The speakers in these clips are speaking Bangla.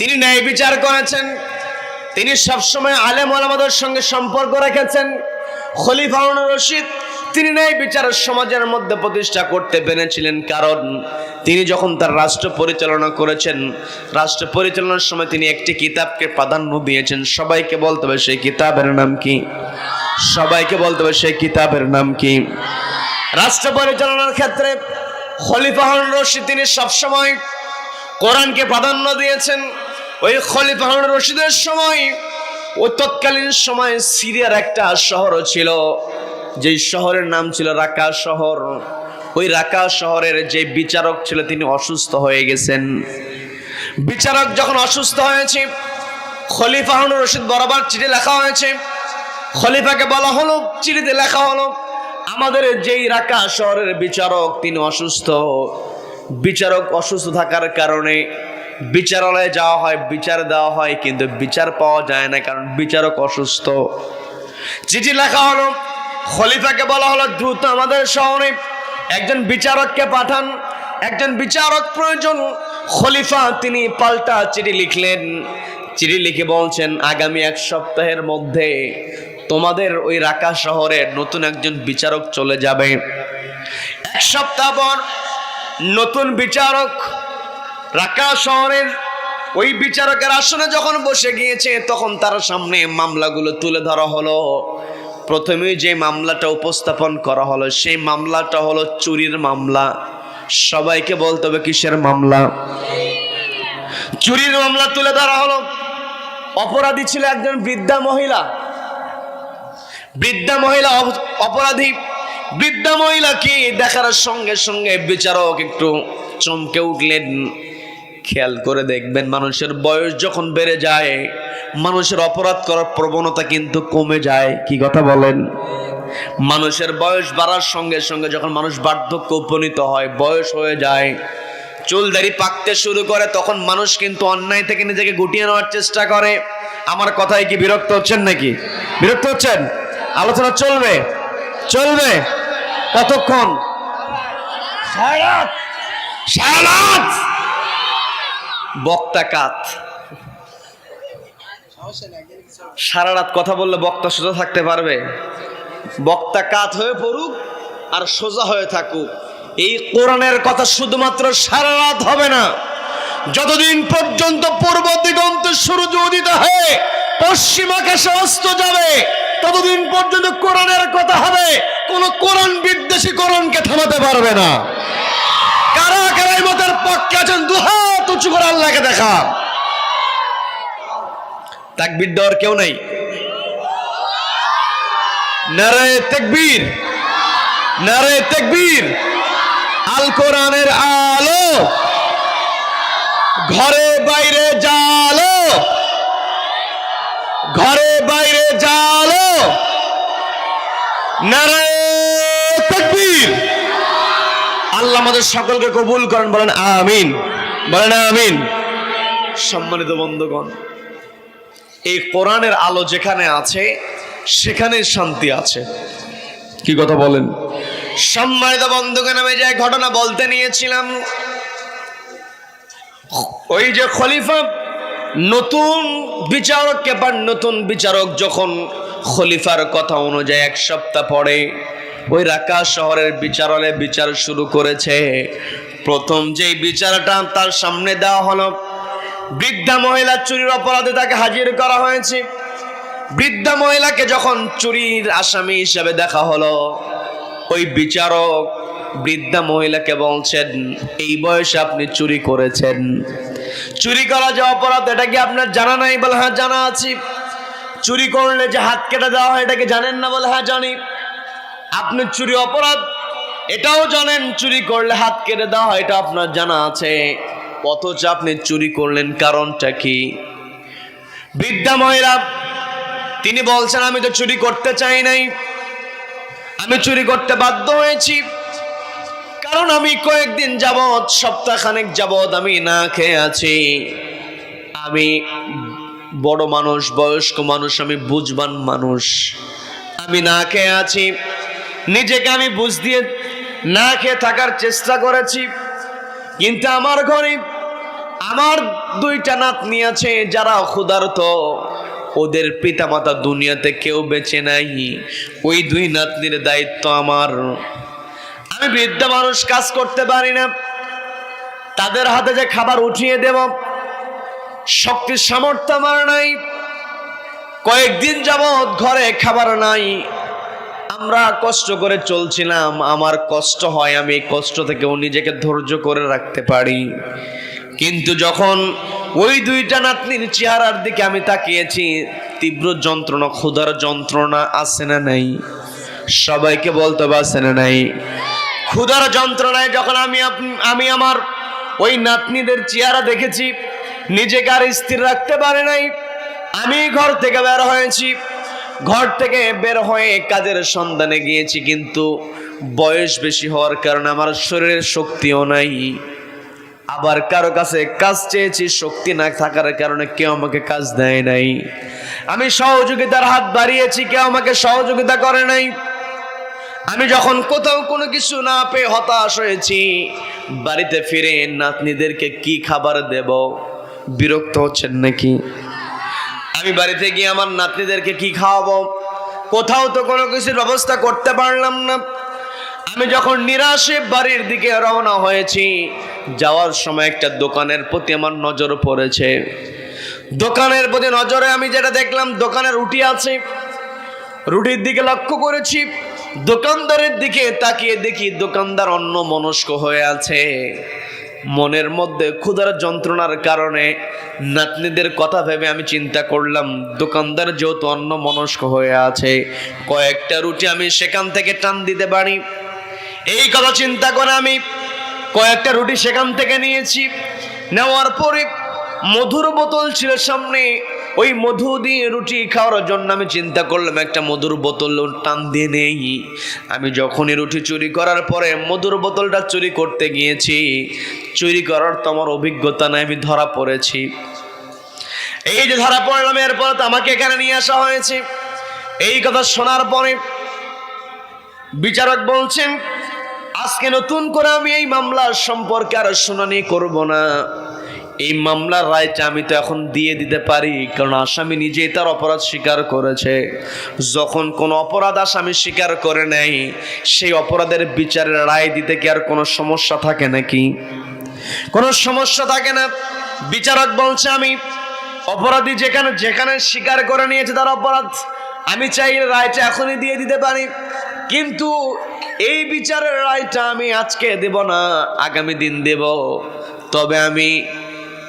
তিনি ন্যায় বিচার করেছেন। তিনি সবসময় আলেম আলামাদের সঙ্গে সম্পর্ক রেখেছেন। খলিফা রশিদ, তিনি ন্যায় বিচার সমাজের মধ্যে প্রতিষ্ঠা করতে পেরেছিলেন। কারণ তিনি যখন তার রাষ্ট্র পরিচালনা করেছেন, রাষ্ট্র পরিচালনার সময় তিনি একটি কিতাবকে প্রাধান্য দিয়েছেন। সবাইকে বলতে হবে সেই কিতাবের নাম কি? সবাইকে বলতে হবে সেই কিতাবের নাম কি? রাষ্ট্র পরিচালনার ক্ষেত্রে খলিফা হারুন রশিদ তিনি সবসময় কোরআনকে প্রাধান্য দিয়েছেন। ওই খলিফা রশিদের সময়, ও তৎকালীন সময় সিরিয়ার একটা শহর ছিল, যেই শহরের নাম ছিল রাকা শহর। ওই রাকা শহরের যে বিচারক ছিল, তিনি অসুস্থ হয়ে গেছেন। বিচারক যখন অসুস্থ হয়েছে, খলিফা হারুন রশিদ বরাবর চিঠি লেখা হয়েছে। খলিফাকে বলা হলো, চিঠিতে লেখা হলো, আমাদের যেই রাকা শহরের বিচারক, তিনি অসুস্থ। বিচারক অসুস্থ থাকার কারণে বিচারালয়ে যাওয়া হয়, বিচার দেওয়া হয়, কিন্তু বিচার পাওয়া যায় না কারণ বিচারক অসুস্থ। চিঠি লেখা হলো, খলিফাকে বলা হলো, দ্রুত আমাদের শহরে একজন বিচারককে পাঠান, একজন বিচারক প্রয়োজন। খলিফা, তিনি পাল্টা চিঠি লিখলেন। চিঠি লিখে বলছেন, আগামী এক সপ্তাহের মধ্যে তোমাদের ওই রাকা শহরে নতুন একজন বিচারক চলে যাবে। এক সপ্তাহ পর নতুন বিচারক রাকা শহরের ওই বিচারকের আসনে যখন বসে গিয়েছে, তখন তার সামনে মামলাগুলো তুলে ধরা হলো। প্রথমেই যে মামলাটা উপস্থাপন করা হলো, সেই মামলাটা হলো চুরির মামলা। সবাইকে বলতে হবে কিসের মামলা? চুরির মামলা তুলে ধরা হলো। অপরাধী ছিল একজন বৃদ্ধা মহিলা। বৃদ্ধা মহিলা অপরাধী। বৃদ্ধা মহিলা মহিলাকে দেখার সঙ্গে সঙ্গে বিচারক একটু চমকে উঠলেন। খেয়াল করে দেখবেন, মানুষের বয়স যখন বেড়ে যায়, মানুষের অপরাধ করার প্রবণতা কিন্তু কমে যায়। কি কথা বলেন? মানুষের বয়স বাড়ার সঙ্গে সঙ্গে যখন মানুষ বার্ধক্য উপনীত হয়, বয়স হয়ে যায় চুল দাড়ি পাকতে শুরু করে, তখন মানুষ কিন্তু অন্যায় থেকে নিজেকে গুটিয়ে নেওয়ার চেষ্টা করে। আমার কথায় কি বিরক্ত হচ্ছেন নাকি? বিরক্ত হচ্ছেন? আলোচনা চলবে? চলবে? কতক্ষণ? সারা সারা বক্তা কাত। সারা রাত কথা বললে বক্তা সোজা থাকতে পারবে। বক্তা কাত হয়ে পড়ুক আর সোজা হয়ে থাকুক। এই কোরআনের কথা শুধুমাত্র সারা রাত হবে না। যতদিন পর্যন্ত পূর্ব দিগন্ত সূর্য উদিত হয়ে পশ্চিম আকাশে অস্ত যাবে, ততদিন পর্যন্ত কোরআনের কথা হবে। কোন কোরআন বিদ্বেষী কোরআনকে থামাতে পারবে না। মতের পক্ষে আছেন দুহাত উঁচু করে আল্লাহকে দেখা তাকবীর দেওয়ার কেউ নাই। নারায়ে তাকবীর নারায়ে তাকবীর। আল কোরআনের আলো, ঘরে বাইরে জালো, ঘরে বাইরে জালো। নারায়ে তাকবীর। আল্লাহ আমাদের সকলকে কবুল করেন, বলেন আমিন। বলেন আমিন। সম্মানিত বন্ধুগণ, এই কোরআনের আলো যেখানে আছে, সেখানে শান্তি আছে। কি কথা বলেন? সম্মানিত বন্ধুগণ, আমি যে ঘটনা বলতে নিয়েছিলাম, ওই যে খলিফা নতুন বিচারককে পান নতুন বিচারক যখন খলিফার কথা অনুযায়ী এক সপ্তাহ পরে ওই রাকা শহরের বিচারালয়ে বিচার শুরু করেছে। প্রথম যেই বিচারটা তার সামনে দেওয়া হলো, বৃদ্ধা মহিলা চুরির অপরাধে তাকে হাজির করা হয়েছে। বৃদ্ধা মহিলাকে যখন চুরির আসামি হিসেবে দেখা হলো, ওই বিচারক বৃদ্ধা মহিলাকে বলছেন, এই বয়সে আপনি চুরি করেছেন। চুরি করা যে অপরাধ, এটা কি আপনার জানা নাই বলে? হ্যাঁ জানা আছে। চুরি করলে যে হাত কেটে দেওয়া হয় এটাকে জানেন না বলে? হ্যাঁ জানি। আপনি চুরি অপরাধ, এটাও জানেন, চুরি করলে হাত কেটে দেওয়া হয়, এটা আপনার জানা আছে। অথচ আপনি চুরি করলেন কারণটা কি? বৃদ্ধা মহিলা, তিনি বলছেন, আমি তো চুরি করতে চাই নাই। আমি চুরি করতে বাধ্য হয়েছি। কারণ আমি কয়েকদিন যাবৎ, সপ্তাহখানেক যাবৎ আমি না খেয়ে আছি। আমি বড় মানুষ, বয়স্ক মানুষ, আমি বুঝবান মানুষ। আমি না খেয়ে আছি। নিজেকে আমি বুঝ দিয়ে না খেয়ে থাকার চেষ্টা করেছি। কিন্তু আমার ঘরে আমার দুইটা নাতনি আছে যারা ক্ষুধার্ত। ওদের পিতামাতা দুনিয়াতে কেউ বেঁচে নাই। ওই দুই নাতনির দায়িত্ব আমার। আমি বৃদ্ধ মানুষ কাজ করতে পারি না। তাদের হাতে যে খাবার উঠিয়ে দেব, শক্তির সামর্থ্য আমার নাই। কয়েকদিন যাবৎ ঘরে খাবার নাই। আমরা কষ্ট করে চলছিলাম, আমার কষ্ট হয়, আমি কষ্ট থেকেও নিজেকে ধৈর্য করে রাখতে পারি। কিন্তু যখন ওই দুইটা নাতনির চেহারার দিকে আমি তাকিয়েছি, তীব্র যন্ত্রণা, ক্ষুধার যন্ত্রণা আছে না নাই? সবাইকে বলতে পারছে না নাই? ক্ষুধার যন্ত্রণায় যখন আমি আমি আমার ওই নাতনিদের চেহারা দেখেছি, নিজেকে আর স্থির রাখতে পারে নাই। আমি ঘর থেকে বের হয়েছি ঘর থেকে বের হয়ে কাজের সন্ধানে গিয়েছি, কিন্তু বয়স বেশি হওয়ার কারণে আমার শরীরের শক্তিও নাই। আবার কারও কাছে কাজ চেয়েছি, শক্তি না থাকার কারণে কেউ আমাকে কাজ দেয় নাই। আমি সহযোগিতার হাত বাড়িয়েছি, কেউ আমাকে সহযোগিতা করে নাই। আমি যখন কোথাও কোনো কিছু না পেয়ে হতাশ হয়েছি, বাড়িতে ফিরে নাতনিদেরকে কি খাবার দেব? বিরক্ত হচ্ছেন নাকি? আমি বাড়িতে গিয়ে আমার নাতনিদেরকে কি খাওয়াবো? কোথাও তো কোনো কিছুর ব্যবস্থা করতে পারলাম না। আমি যখন নিরাশে বাড়ির দিকে রওনা হয়েছি, যাওয়ার সময় একটা দোকানের প্রতি আমার নজর পড়েছে। দোকানের প্রতি নজরে আমি যেটা দেখলাম দোকানে রুটি আছে। রুটির দিকে লক্ষ্য করেছি, দোকানদারের দিকে তাকিয়ে দেখি দোকানদার অন্য মনস্ক হয়ে আছে। মনের মধ্যে ক্ষুধার যন্ত্রণার কারণে নাতনিদের কথা ভেবে আমি চিন্তা করলাম, দোকানদার যেহেতু অন্য মনস্ক হয়ে আছে, কয়েকটা রুটি আমি সেখান থেকে টান দিতে পারি। এই কথা চিন্তা করে আমি কয়েকটা রুটি সেখান থেকে নিয়েছি। নেওয়ার পরে মধুর বোতল ছিল সামনে ওই মধু দিয়ে রুটি খাওয়ার জন্য আমি চিন্তা করলাম, একটা মধুর বোতল টান দিয়ে নেই। আমি যখনই রুটি চুরি করার পরে মধুর বোতলটা চুরি করতে গিয়েছি, চুরি করার তো আমার অভিজ্ঞতা নাই, আমি ধরা পড়েছি। এই যে ধরা পড়লাম, এরপর তো আমাকে এখানে নিয়ে আসা হয়েছে। এই কথা শোনার পরে বিচারক বলছেন, আজকে নতুন করে আমি এই মামলার সম্পর্কে আর শুনানি করব না। এই মামলার রায়টা আমি তো এখন দিয়ে দিতে পারি, কারণ আসামি নিজেই তার অপরাধ স্বীকার করেছে। যখন কোনো অপরাধ আসামি স্বীকার করে নেয়, সেই অপরাধের বিচারের রায় দিতে কি আর কোনো সমস্যা থাকে নাকি? কোনো সমস্যা থাকে না। বিচারক বলছে, আমি অপরাধী যেখানে যেখানে স্বীকার করে নিয়েছে তার অপরাধ, আমি চাই রায়টা এখনই দিয়ে দিতে পারি। কিন্তু এই বিচারের রায়টা আমি আজকে দেব না, আগামী দিন দেব। তবে আমি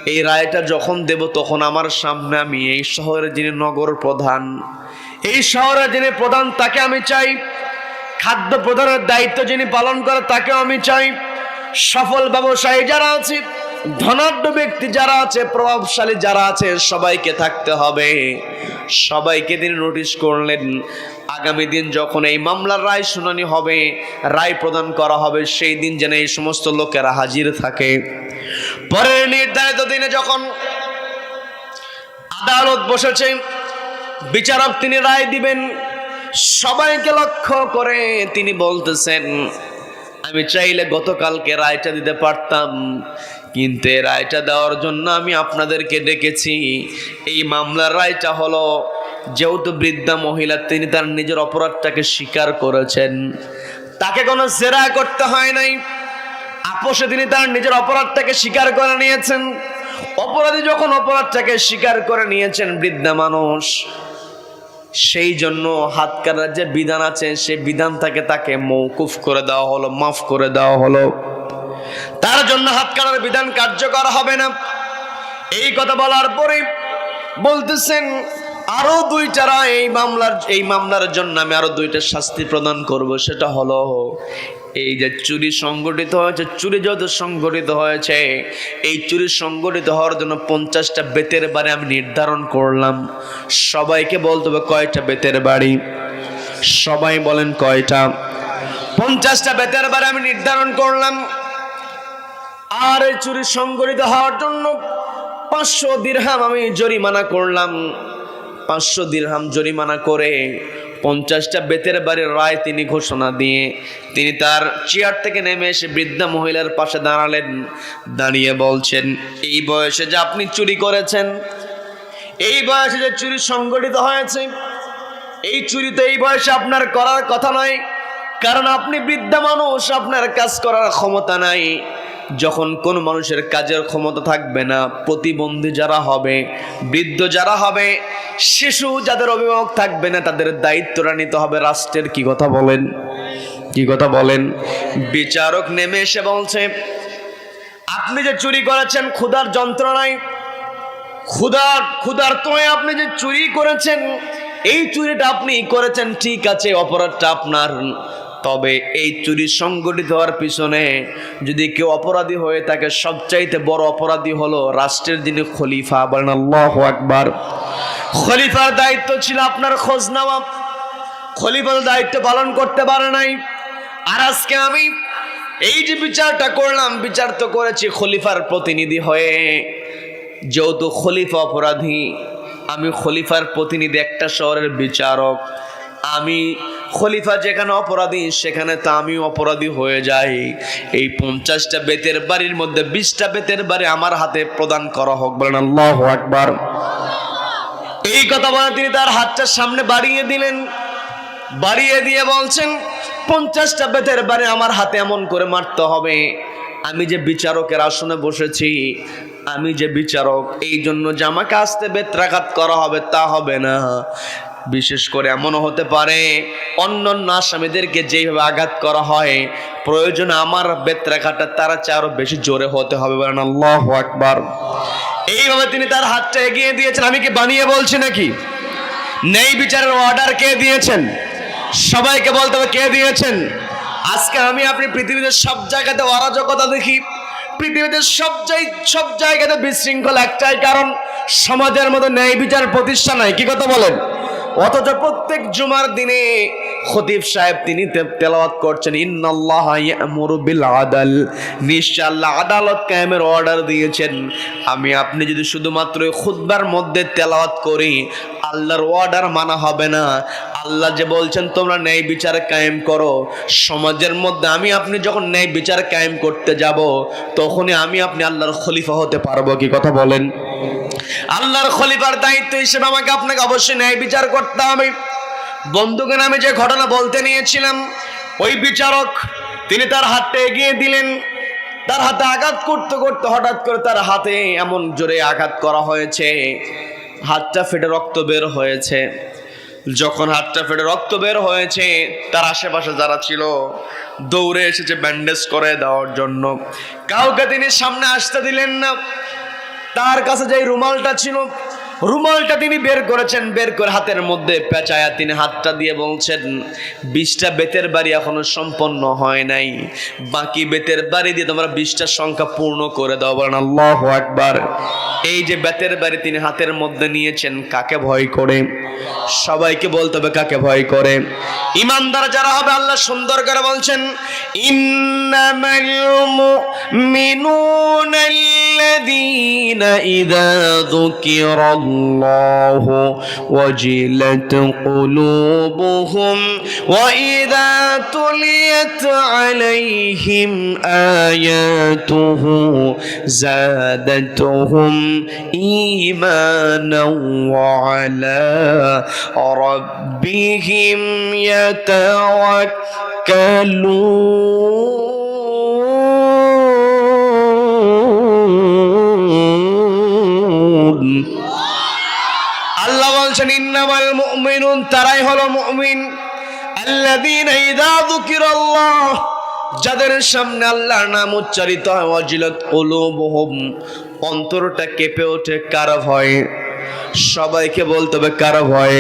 এই রায়টা যখন দেব তখন আমার সামনে আমি এই শহরের যিনি নগর প্রধান, এই শহরের যিনি প্রধান তাকে আমি চাই। খাদ্য প্রধানের দায়িত্ব যিনি পালন করে তাকেও আমি চাই। সফল ব্যবসায়ী যারা আছে, ধনাঢ্য ব্যক্তি যারা আছে, প্রভাবশালী যারা আছে, সবাইকে থাকতে হবে। সবাইকে তিনি নোটিশ করলেন। আগামী দিন যখন এই মামলার রায় শুনানি হবে, রায় প্রদান করা হবে, সেই দিন যেন এই সমস্ত লোকেরা হাজির থাকে। পরের নির্ধারিত দিনে যখন আদালত বসেছেন বিচারক তিনি রায় দিবেন, সবাইকে লক্ষ্য করে তিনি বলতেছেন, আমি চাইলে গতকালকে রায়টা দিতে পারতাম, কিন্তু এই রায়টা দেওয়ার জন্য আমি আপনাদেরকে ডেকেছি। এই মামলার রায়টা হলো, যেহেতু বৃদ্ধা মহিলা, তিনি তার নিজের অপরাধটাকে স্বীকার করেছেন। তাকে কোনো জেরা করতে হয় নাই। আপোষে তিনি তার নিজের অপরাধটাকে স্বীকার করে নিয়েছেন। অপরাধী যখন অপরাধটাকে স্বীকার করে নিয়েছেন বৃদ্ধা মানুষ, সেই জন্য হাত কাটার যে বিধান আছে, সেই থেকে তাকে মৌকুফ করে দেওয়া হলো, মাফ করে দেওয়া হলো। তার জন্য হাত কাটার বিধান কার্যকর হবে না। এই কথা বলার পরে বলতেছেন, আরও দুইটা রায় এই মামলার এই মামলার জন্য আমি আরও দুইটা শাস্তি প্রদান করব। সেটা হলো এই যে চুরি সংগঠিত হয়েছে, চুরি যত সংগঠিত হয়েছে, এই চুরি সংগঠিত হওয়ার জন্য পঞ্চাশটা বেতের বাড়ি আমি নির্ধারণ করলাম। সবাইকে বলতে হবে কয়টা বেতের বাড়ি? সবাই বলেন কয়টা? পঞ্চাশটা বেতের বাড়ি আমি নির্ধারণ করলাম। আর এই চুরি সংগঠিত হওয়ার জন্য পাঁচশো দিরহাম আমি জরিমানা করলাম। পাঁচশো দিরহাম জরিমানা করে পঞ্চাশটা বেতের বাড়ির রায় তিনি ঘোষণা দিয়ে তিনি তার চেয়ার থেকে নেমে এসে বৃদ্ধা মহিলার পাশে দাঁড়ালেন, দাঁড়িয়ে বলছেন, এই বয়সে যে আপনি চুরি করেছেন, এই বয়সে যে চুরি সংগঠিত হয়েছে, এই চুরি তো এই বয়সে আপনার করার কথা নয়, কারণ আপনি বৃদ্ধা মানুষ, আপনার কাজ করার ক্ষমতা নাই। যখন কোন মানুষের কাজের ক্ষমতা থাকবে না, প্রতিবন্ধী যারা হবে, বৃদ্ধ যারা হবে, শিশু যাদের অভিভাবক থাকবে না, তাদের দায়িত্বটা নিতে হবে রাষ্ট্রের। কি কথা বলেন? কি কথা বলেন? বিচারক নেমে এসে বলছে, আপনি যে চুরি করেছেন, ক্ষুধার যন্ত্রণায়, ক্ষুধার ক্ষুধার তোয় আপনি যে চুরি করেছেন, এই চুরিটা আপনি করেছেন, ঠিক আছে, অপরাধটা আপনার তবে এই চুরি সংগঠিত হওয়ার পিছনে যদি কেউ অপরাধী হয়ে থাকে, সবচাইতে বড় অপরাধী হলো রাষ্ট্রের যিনি খলিফা। বলেন আল্লাহ একবার খলিফার দায়িত্ব ছিল আপনার খোঁজ নেওয়া। খলিফার দায়িত্ব পালন করতে পারে নাই। আর আজকে আমি এই যে বিচারটা করলাম, বিচার তো করেছি খলিফার প্রতিনিধি হয়ে। যেহেতু খলিফা অপরাধী, আমি খলিফার প্রতিনিধি একটা শহরের বিচারক। আমি খলিফা যেখানে অপরাধী, সেখানে তা আমি অপরাধী হয়ে যাই এই পঞ্চাশটা বেতের বাড়ির মধ্যে বিশটা বেতের বাড়ি আমার হাতে প্রদান করা হোক। বলেন, আল্লাহ একবার এই কথা বলে তিনি তার হাতটা সামনে বাড়িয়ে দিলেন। বাড়িয়ে দিয়ে বলছেন, পঞ্চাশটা বেতের বাড়ি আমার হাতে এমন করে মারতে হবে। আমি যে বিচারকের আসনে বসেছি, আমি যে বিচারক, এই জন্য যে আমাকে আসতে বেত্রাঘাত করা হবে, তা হবে না। বিশেষ করে এমনও হতে পারে অন্য অন্য আসামিদেরকে যেভাবে আঘাত করা হয়, প্রয়োজনে আমার বেত্রাঘাতটা তারা চেয়ে আরও বেশি জোরে হতে হবে বলেন আল্লাহ আকবার। এইভাবে তিনি তার হাতটা এগিয়ে দিয়েছেন। আমি কি বানিয়ে বলছি নাকি? নেই বিচারের অর্ডার কে দিয়েছেন? সবাইকে বলতে হবে কে দিয়েছেন? আজকে আমি আপনি পৃথিবীতে সব জায়গাতে অরাজকতা দেখি। পৃথিবীতে সব জায় সব জায়গাতে বিশৃঙ্খল একটাই কারণ, সমাজের মধ্যে ন্যায় বিচার প্রতিষ্ঠা নাই। কি কথা বলেন? অথচ প্রত্যেক জুমার দিনে খতিব সাহেব তিনি তেলাওয়াত করছেন, ইন্নাল্লাহ ইয়ামুরু বিল আদাল। নিশ্চয় আল্লাহ আদালত কায়েমের অর্ডার দিয়েছেন। আমি, আপনি যদি শুধুমাত্র খুতবার মধ্যে তেলাওয়াত করি, আল্লাহর অর্ডার মানা হবে না। আল্লাহ যে বলছেন, তোমরা ন্যায় বিচার কায়েম করো। সমাজের মধ্যে আমি, আপনি যখন ন্যায় বিচার কায়েম করতে যাব, তখনই আমি, আপনি আল্লাহর খলিফা হতে পারব, কি কথা বলেন? আল্লাহর খলিফার দায়িত্ব হিসেবে আমাকে আপনাকে অবশ্যই ন্যায় বিচার করতে হবে। বন্ধুকে নামে যে ঘটনা বলতে নিয়েছিলাম, ওই বিচারক, তিনি তার হাতটা এগিয়ে দিলেন। তার হাতে আঘাত করতে করতে হঠাৎ করে তার হাতে এমন জোরে আঘাত করা হয়েছে। হাতটা ফেটে রক্ত বের হয়েছে। যখন হাতটা ফেটে রক্ত বের হয়েছে, তার আশেপাশে যারা ছিল, দৌড়ে এসেছে ব্যান্ডেজ করে দেওয়ার জন্য। কাউকে তিনি সামনে আসতে দিলেন না। তার কাছে যে রুমালটা ছিল রুমালটা তিনি বের করেছেন, বের করে হাতের মধ্যে পেঁচায়া তিনি হাতটা দিয়ে বলছেন, বিশটা বেতের বাড়ি এখনও সম্পন্ন হয় নাই। বাকি বেতের বাড়ি দিয়ে তোমরা বিশটা সংখ্যা পূর্ণ করে দাও। বলেন, আল্লাহ একবার এই যে বেতের বাড়ি তিনি হাতের মধ্যে নিয়েছেন, কাকে ভয় করে? সবাইকে বলতে হবে কাকে ভয় করে। ইমানদার যারা হবে, আল্লাহ সুন্দর করে বলছেন, ইন্নামাল মুমিনুনা আল্লাযীনা ইযা যুকিরাল্লাহু الله وجلت قلوبهم وإذا تليت عليهم آياته زادتهم إيمانا وعلى ربهم يتوكلون ইন্নামাল মুমিনুন তারাই হলো মুমিন আল্লাযীনা ইযা যুকিরাল্লাহ যাদের সামনে আল্লাহর নাম উচ্চারিত হয় ওয়াজিলাত কুলুবুহুম অন্তরটা কেঁপে ওঠে কার ভয়। সবাইকে বলতে হবে কার ভয়।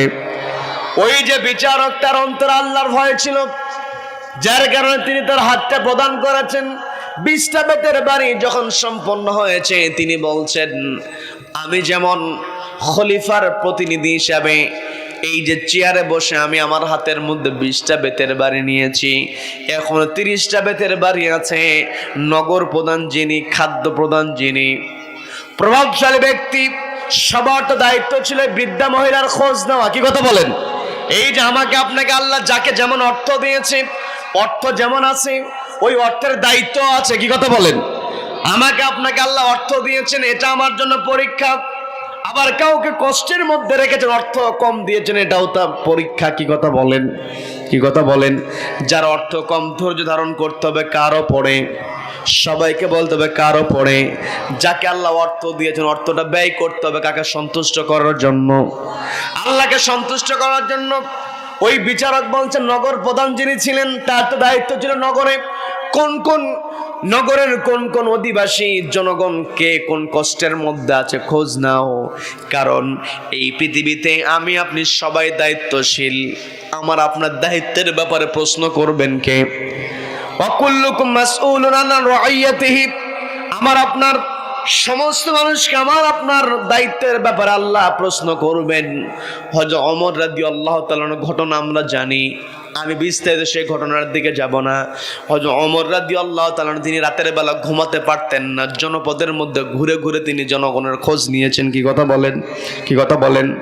ওই যে বিচারক তার অন্তর আল্লাহর ভয় ছিল, যার কারণে তিনি তার হাতটা প্রদান করেছেন। বিশটা বেতের বাড়ি যখন সম্পন্ন হয়েছে, তিনি বলছেন, আমি যেমন খলিফার প্রতিনিধি হিসাবে এই যে চেয়ারে বসে আমি আমার হাতের মধ্যে বিশটা বেতের বাড়ি নিয়েছি, এখন তিরিশটা বেতের বাড়ি আছে। নগর প্রধান যিনি, খাদ্য প্রধান যিনি, প্রভাবশালী ব্যক্তি, সবার তো দায়িত্ব ছিল বৃদ্ধা মহিলার খোঁজ নেওয়া। কি কথা বলেন? এই যে আমাকে আপনাকে আল্লাহ যাকে যেমন অর্থ দিয়েছে, অর্থ যেমন আছে, ওই অর্থের দায়িত্ব আছে। কি কথা বলেন? আমাকে আপনাকে আল্লাহ অর্থ দিয়েছেন, এটা আমার জন্য পরীক্ষা। আবার কাউকে কষ্টের মধ্যে রেখেছেন, অর্থ কম দিয়েছেন, এটাও তা পরীক্ষা। কি কথা বলেন? কি কথা বলেন? যার অর্থ কম, ধৈর্য ধারণ করতে হবে, কারও পড়ে সবাইকে বলতে হবে, কারও পড়ে যাকে আল্লাহ অর্থ দিয়েছেন, অর্থটা ব্যয় করতে হবে কাকে সন্তুষ্ট করার জন্য। আল্লাহকে সন্তুষ্ট করার জন্য ওই বিচারক বলছেন, নগর প্রধান যিনি ছিলেন, তার তো দায়িত্ব ছিল নগরে। কোন কোন নগরের কোন কোন অধিবাসী জনগণ কে কোন কষ্টের মধ্যে আছে খোঁজ নাও। কারণ এই পৃথিবীতে আমি, আপনি সবাই দায়িত্বশীল। আমার আপনার দায়িত্বের ব্যাপারে প্রশ্ন করবেন কে? অকুল্লুকুম মাসউলুন আন রাইয়াতিহি। আমার আপনার সমস্ত মানুষকে আমার আপনার দায়িত্বের ব্যাপারে আল্লাহ প্রশ্ন করবেন। হজ অমর রাদি আল্লাহ তালার ঘটনা আমরা জানি। আমি বিস্তারিত সেই ঘটনার দিকে যাব না। হজ অমর রাদি আল্লাহ তালান তিনি রাতের বেলা ঘুমাতে পারতেন না। জনপদের মধ্যে ঘুরে ঘুরে তিনি জনগণের খোঁজ নিয়েছেন। কি কথা বলেন? কি কথা বলেন?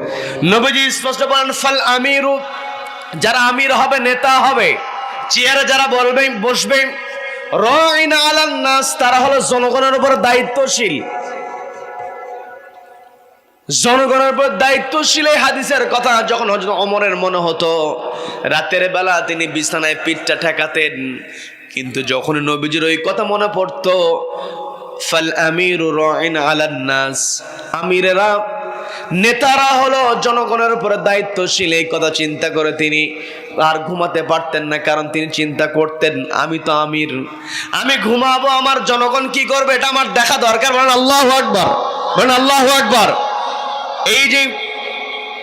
নবীজি স্পষ্ট বলেন, ফাল আমিরু, যারা আমির হবে, নেতা হবে, চেয়ারে যারা বলবে, বসবে নাস, তারা হলো জনগণের উপর দায়িত্বশীল। জনগণের উপর দায়িত্বশীল এই হাদিসের কথা যখন হজরত অমরের মনে হতো, রাতের বেলা তিনি বিছানায় পিঠটা ঠেকাতেন, কিন্তু যখন নবীজির ওই কথা মনে পড়তো, ফাল আমিরু নাস, আমিরেরা, নেতারা হলো জনগণের উপরে দায়িত্বশীল, এই কথা চিন্তা করে তিনি আর ঘুমাতে পারতেন না, কারণ তিনি চিন্তা করতেন, আমি তো আমির, আমি ঘুমাবো, আমার জনগণ কি করবে? এটা আমার দেখা দরকার। বলেন, আল্লাহ আকবার। বলেন, আল্লাহ আকবর। এই যে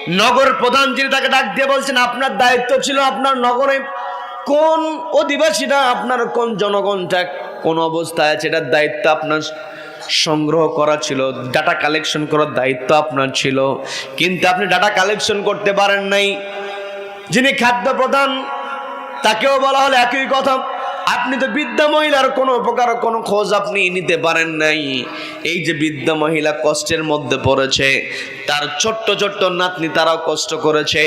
নগর প্রধান যিনি তাকে ডাক দিয়ে বলছেন, আপনার দায়িত্ব ছিল আপনার নগরে কোন অধিবাসীরা আপনার কোন জনগণটা কোন অবস্থায় আছে, এটার দায়িত্ব আপনার সংগ্রহ করা ছিল ডাটা কালেকশন করার দায়িত্ব আপনার ছিল। কিন্তু আপনি ডাটা কালেকশন করতে পারেন নাই। যিনি খাদ্য প্রধান তাকেও বলা হলো একই কথা। আপনি তো বৃদ্ধা মহিলার কোনো প্রকার কোনো খোঁজ আপনি নিতে পারেন নাই। এই যে বৃদ্ধা মহিলা কষ্টের মধ্যে পড়েছে, তার ছোট্ট ছোট্ট নাতনি তারাও কষ্ট করেছে,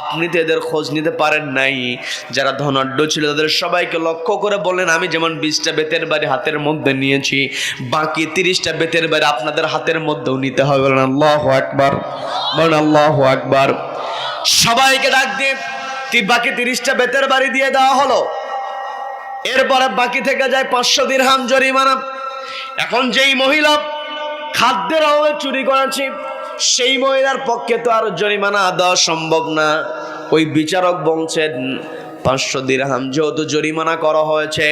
আপনি তো এদের খোঁজ নিতে পারেন নাই। যারা ধনাঢ্য ছিল, তাদের সবাইকে লক্ষ্য করে বললেন, আমি যেমন বিশটা বেতের বাড়ি হাতের মধ্যে নিয়েছি, বাকি তিরিশটা বেতের বাড়ি আপনাদের হাতের মধ্যেও নিতে হবে। বলেন, আল্লাহ আকবার। বলেন, আল্লাহ আকবার। সবাইকে ডাক দিয়ে বাকি তিরিশটা বেতের বাড়ি দিয়ে দেওয়া হলো। এরপরে বাকি থেকে যায় পাঁচশো দিরহাম জরিমানা। এখন যেই মহিলা খাদ্যের অভাবে চুরি করেছে, সেই মহিলার পক্ষে তো আর জরিমানা দেওয়া সম্ভব না। ওই বিচারক বলছেন পাঁচশো দিরহাম যেহেতু জরিমানা করা হয়েছে,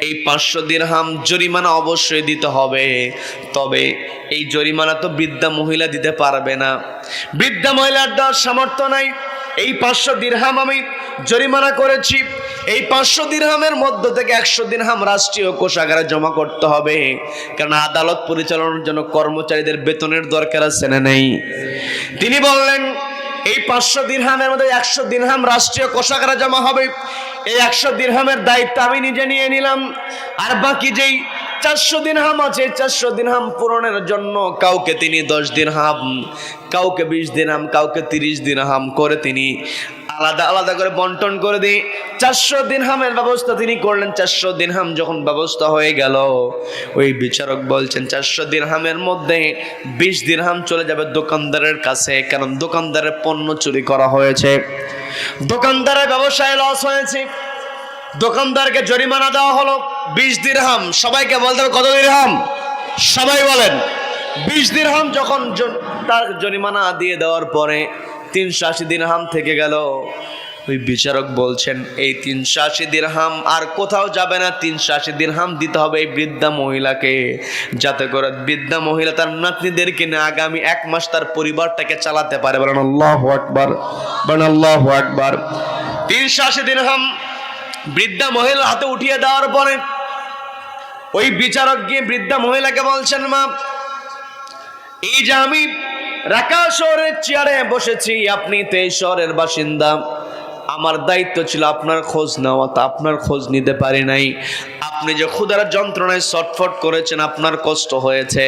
এই পাঁচশো দিরহাম জরিমানা অবশ্যই দিতে হবে। তবে এই জরিমানা তো বৃদ্ধা মহিলা দিতে পারবে না। বৃদ্ধা মহিলার দেওয়ার সামর্থ্য নাই। এই পাঁচশো দিরহাম আমি জরিমানা করেছি। এই পাঁচশো দিরহামের মধ্য থেকে একশো দিরহাম রাষ্ট্রীয় কোষাগারে জমা করতে হবে। কারণ আদালত পরিচালনার জন্য কর্মচারীদের বেতনের দরকার আছে না নেই? তিনি বললেন এই পাঁচশো দিরহামের মধ্যে একশো দিরহাম রাষ্ট্রীয় কোষাগারে জমা হবে। এই একশো দিরহামের দায়িত্ব আমি নিজে নিয়ে নিলাম। আর বাকি যেই চারশো দিন হাম আছে, চারশো দিন হাম পূরণের জন্য। কাউকে তিনি দশ দিন হাম, কাউকে বিশ দিন হাম, কাউকে তিরিশ দিন হাম করে তিনি আলাদা আলাদা করে বন্টন করে দিই। চারশো দিন হামের ব্যবস্থা তিনি করলেন, চারশো দিন হাম যখন ব্যবস্থা হয়ে গেল, ওই বিচারক বলছেন, চারশো দিন হামের মধ্যে বিশ দিন হাম চলে যাবে দোকানদারের কাছে, কারণ দোকানদারের পণ্য চুরি করা হয়েছে। দোকানদারের ব্যবসায় লস হয়েছে। দোকানদারকে জরিমানা দেওয়া হলো। বিশ দিরহাম, সবাইকে বলতে হবে কত দিরহাম? সবাই বলেন। বিশ দিরহাম যখন তার জরিমানা দিয়ে দেওয়ার পরে তিনশো আশি দিরহাম থেকে গেল। ওই বিচারক বলছেন, এই তিনশো আশি দিরহাম আর কোথাও যাবে না। তিনশো আশি দিরহাম দিতে হবে এই বৃদ্ধা মহিলাকে। যাতে করে বৃদ্ধা মহিলা তার নাতনিদেরকে নিয়ে আগামী এক মাস তার পরিবারটাকে চালাতে পারে। বলেন, আল্লাহ আকবার। বলেন, আল্লাহ আকবার। তিনশো আশি দিরহাম বৃদ্ধা মহিলার হাতে উঠিয়ে দেওয়ার পরে ওই বিচারক গিয়ে বৃদ্ধা মহিলাকে বলছেন, মা, এই যে আমি রাকা শহরের চেয়ারে বসেছি, আপনি তো শহরের বাসিন্দা। আমার দায়িত্ব ছিল আপনার খোঁজ নেওয়া, তা আপনার খোঁজ নিতে পারি নাই। আপনি যে ক্ষুধার যন্ত্রণায় ছটফট করেছেন, আপনার কষ্ট হয়েছে।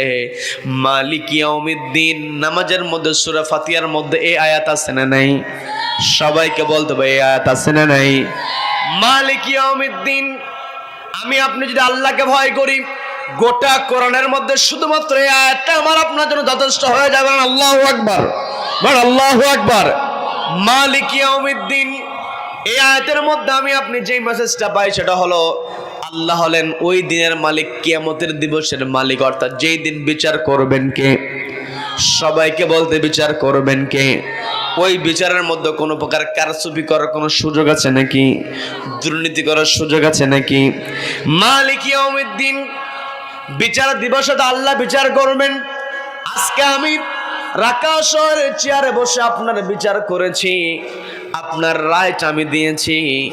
মালিক ইয়াউমিদ্দিন, নামাজের মধ্যে, সুরা ফাতিয়ার মধ্যে এই আয়াত আছে না নাই? সবাইকে বলতে হবে, এই আয়াত আছে না নাই? মালিক ইয়াউমিদ্দিন আমি আপনি যদি আল্লাহকে ভয় করি, গোটা কোরআনের মধ্যে শুধুমাত্র এই আয়াতটা আমার আপনার জন্য যথেষ্ট হয়ে যাবে। আল্লাহু আকবার। বল আল্লাহু আকবার। মালিক ইয়াউমিদ্দিন, এই আয়াতের মধ্যে আমি আপনি যেই মেসেজটা পাই সেটা হলো, আল্লাহ হলেন ওই দিনের মালিক, কিয়ামতের দিবসের মালিক, অর্থাৎ যেই দিন বিচার করবেন কে? সবাইকে বলতে বিচার করবেন কে? ওই বিচারের মধ্যে কোনো প্রকার কারচুপি করার কোনো সুযোগ আছে নাকি? দুর্নীতি করার সুযোগ আছে নাকি? মালিক ইয়াউমিদ্দিন, বিচার দিবসে আল্লাহ বিচার করবেন। আজকে আমি রাকা শহরের চেয়ারে বসে আপনার বিচার করেছি। আপনার রায়টা আমি দিয়েছি।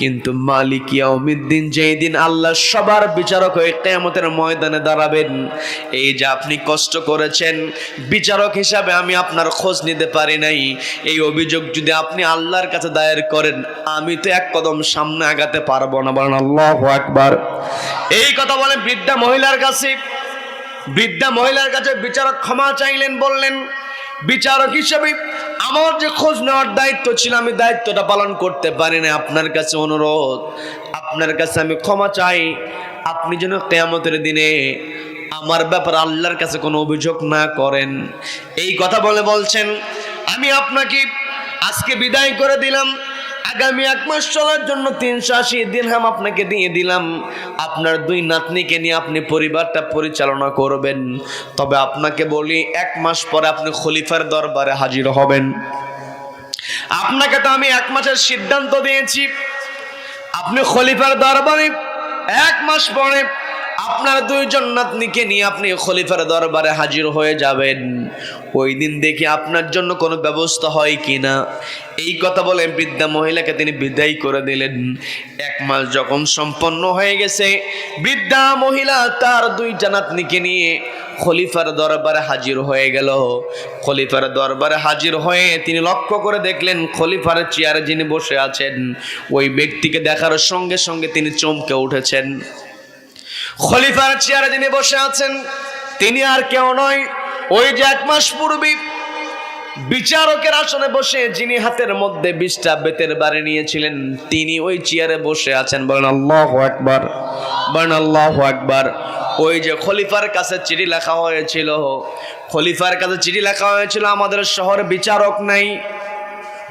কিন্তু মালিক ইয়াউমিদ্দিন, যেই দিন আল্লাহ সবার বিচারক হয়ে কেয়ামতের ময়দানে দাঁড়াবেন, এই যে আপনি কষ্ট করেছেন, বিচারক হিসাবে আমি আপনার খোঁজ নিতে পারি নাই। এই অভিযোগ যদি আপনি আল্লাহর কাছে দায়ের করেন, আমি তো এক কদম সামনে আগাতে পারব না, বলেন আল্লাহ একবার এই কথা বলেন বৃদ্ধা মহিলার কাছে, বৃদ্ধা মহিলার কাছে বিচারক ক্ষমা চাইলেন, বললেন বিচারক হিসেবে আমার যে খোঁজ নেওয়ার দায়িত্ব ছিল, আমি দায়িত্বটা পালন করতে পারি না আপনার কাছে অনুরোধ, আপনার কাছে আমি ক্ষমা চাই। আপনি যেন কেয়ামতের দিনে আমার ব্যাপারে আল্লাহর কাছে কোনো অভিযোগ না করেন। এই কথা বলে বলছেন, আমি আপনাকে আজকে বিদায় করে দিলাম। আগামী এক মাস চলার জন্য তিনশো আশি দিরহাম আপনাকে দিয়ে দিলাম। আপনার দুই নাতনিকে নিয়ে আপনি পরিবারটা পরিচালনা করবেন। তবে আপনাকে বলি, এক মাস পরে আপনি খলিফার দরবারে হাজির হবেন। আপনাকে তো আমি এক মাসের সিদ্ধান্ত দিয়েছি। আপনি খলিফার দরবারে এক মাস পরে আপনার দুইজন নাতনিকে নিয়ে আপনি খলিফার দরবারে হাজির হয়ে যাবেন। ওই দিন দেখি আপনার জন্য কোনো ব্যবস্থা হয় কি না এই কথা বলে বৃদ্ধা মহিলাকে তিনি বিদায় করে দিলেন। এক মাস যখন সম্পন্ন হয়ে গেছে, বৃদ্ধা মহিলা তার দুইটা নাতনিকে নিয়ে খলিফার দরবারে হাজির হয়ে গেল। খলিফার দরবারে হাজির হয়ে তিনি লক্ষ্য করে দেখলেন খলিফার চেয়ারে যিনি বসে আছেন, ওই ব্যক্তিকে দেখার সঙ্গে সঙ্গে তিনি চমকে উঠেছেন। খলিফার চেয়ারে যিনি বসে আছেন, তিনি আর কেউ নয়। ওই যে এক মাস পূর্বে বিচারকের আসনে বসে যিনি হাতের মধ্যে বিশটা বেতের বাড়ি নিয়েছিলেন, তিনি ওই চেয়ারে বসে আছেন। বলেন, আল্লাহ একবার বলেন, আল্লাহ একবার ওই যে খলিফার কাছে চিঠি লেখা হয়েছিল। খলিফার কাছে চিঠি লেখা হয়েছিল, আমাদের শহরে বিচারক নাই।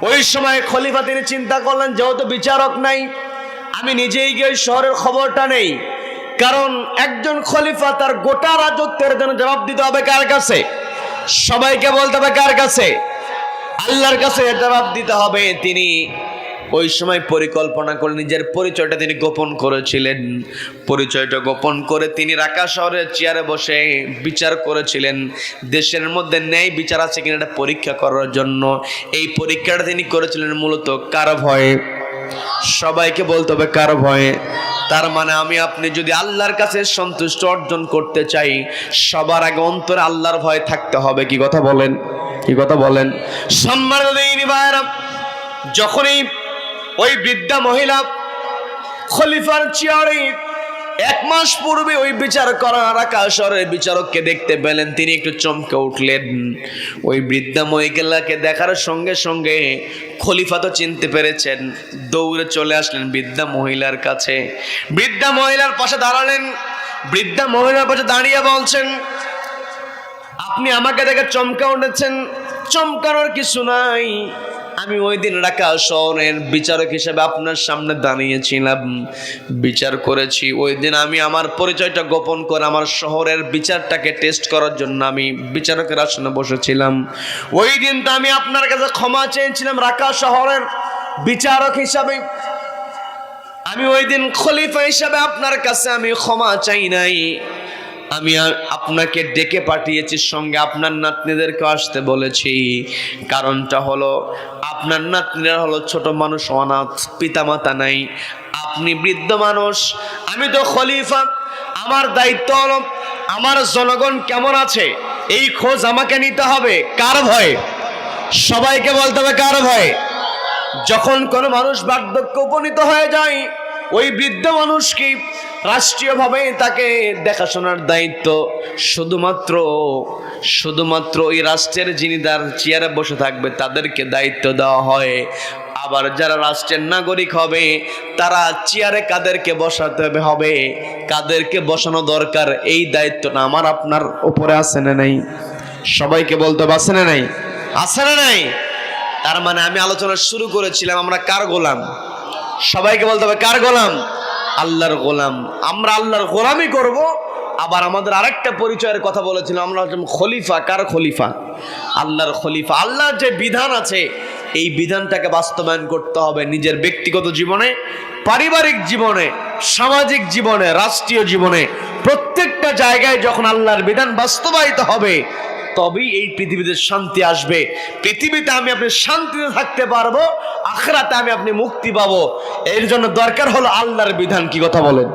ওই সময় খলিফা তিনি চিন্তা করলেন, যেহেতু বিচারক নাই, আমি নিজেই গিয়ে শহরের খবরটা নেই। কারণ একজন খলিফা তার গোটা রাজত্বের জন্য জবাব দিতে হবে কার কাছে? সবাইকে বলতে হবে কার কাছে? আল্লাহর কাছে জবাব দিতে হবে। তিনি ওই সময় পরিকল্পনা করে নিজের পরিচয়টা তিনি গোপন করেছিলেন। পরিচয়টা গোপন করে তিনি রাকা শহরের চেয়ারে বসে বিচার করেছিলেন। দেশের মধ্যে ন্যায় বিচার আছে কিনা এটা পরীক্ষা করার জন্য। এই পরীক্ষাটা তিনি করেছিলেন মূলত কার ভয়ে? সবাইকে বলতে হবে কার ভয়ে? তার মানে আমি আপনি যদি আল্লাহর কাছে সন্তুষ্ট অর্জন করতে চাই, সবার আগে অন্তরে আল্লাহর ভয় থাকতে হবে। কি কথা বলেন? কি কথা বলেন? সম্মান যখনই ওই বৃদ্ধা মহিলা খলিফার চেয়ারে এক মাস পূর্বে ওই বিচার করা রাখা শহরের বিচারককে দেখতে পেলেন। তিনি একটু চমকে উঠলেন। ওই বৃদ্ধা মহিলাকে দেখার সঙ্গে সঙ্গে খলিফা তো চিনতে পেরেছেন। দৌড়ে চলে আসলেন বৃদ্ধা মহিলার কাছে। বৃদ্ধা মহিলার পাশে দাঁড়ালেন। বৃদ্ধা মহিলার পাশে দাঁড়িয়ে বলছেন, আপনি আমাকে দেখে চমকা উঠেছেন। চমকানোর কিছু নাই। আমি ওই দিন ঢাকা শহরের বিচারক হিসেবে আপনার সামনে দাঁড়িয়েছিলাম। বিচার করেছি। ওই দিন আমি আমার পরিচয়টা গোপন করে আমার শহরের বিচারটাকে টেস্ট করার জন্য আমি বিচারকের আসনে বসেছিলাম। ওই দিন তো আমি আপনার কাছে ক্ষমা চেয়েছিলাম রাকা শহরের বিচারক হিসাবে। আমি ওই দিন খলিফা হিসাবে আপনার কাছে আমি ক্ষমা চাই নাই। আমি আ- আপনাকে ডেকে পাঠিয়েছি, সঙ্গে আপনার নাতনিদেরকে আসতে বলেছি। কারণটা হলো, আপনার নাতনিরা হলো ছোট মানুষ, অনাথ, পিতামাতা নাই। আপনি বৃদ্ধ মানুষ, আমি তো খলিফা। আমার দায়িত্ব হলো, আমার জনগণ কেমন আছে? এই খোঁজ আমাকে নিতে হবে, কার ভয়ে? সবাইকে বলতে হবে কার ভয়ে? যখন কোনো মানুষ বার্ধক্য উপনীত হয়ে যায় ওই বৃদ্ধ মানুষকে রাষ্ট্রীয়ভাবে তাকে দেখাশোনার দায়িত্ব। শুধুমাত্র শুধুমাত্র ওই রাষ্ট্রের যিনি তার চেয়ারে বসে থাকবে, তাদেরকে দায়িত্ব দেওয়া হয়। আবার যারা রাষ্ট্রের নাগরিক হবে, তারা চেয়ারে কাদেরকে বসাতে হবে কাদেরকে বসানো দরকার? এই দায়িত্বটা আমার আপনার উপরে আছে না নাই? সবাইকে বলতে আছে না নাই? আছে না নাই? তার মানে আমি আলোচনা শুরু করেছিলাম, আমরা কার গোলাম? সবাইকে বলতে হবে, কার গোলাম? আল্লাহর গোলাম। আমরা আল্লাহর গোলামই করব। আবার আমাদের আরেকটা পরিচয়ের কথা বলেছিলাম, আমরা হচ্ছি খলিফা। কার খলিফা? আল্লাহর খলিফা। আল্লাহর যে বিধান আছে, এই বিধানটাকে বাস্তবায়ন করতে হবে নিজের ব্যক্তিগত জীবনে, পারিবারিক জীবনে, সামাজিক জীবনে, রাষ্ট্রীয় জীবনে। প্রত্যেকটা জায়গায় যখন আল্লাহর বিধান বাস্তবায়িত হবে তবেই এই পৃথিবীতে শান্তি আসবে। পৃথিবীতে আমি আপনি শান্তিতে থাকতে পারব, আখরাতে আমি আপনি মুক্তি পাবো। এর জন্য দরকার হলো আল্লাহর বিধান, কি কথা বলেন?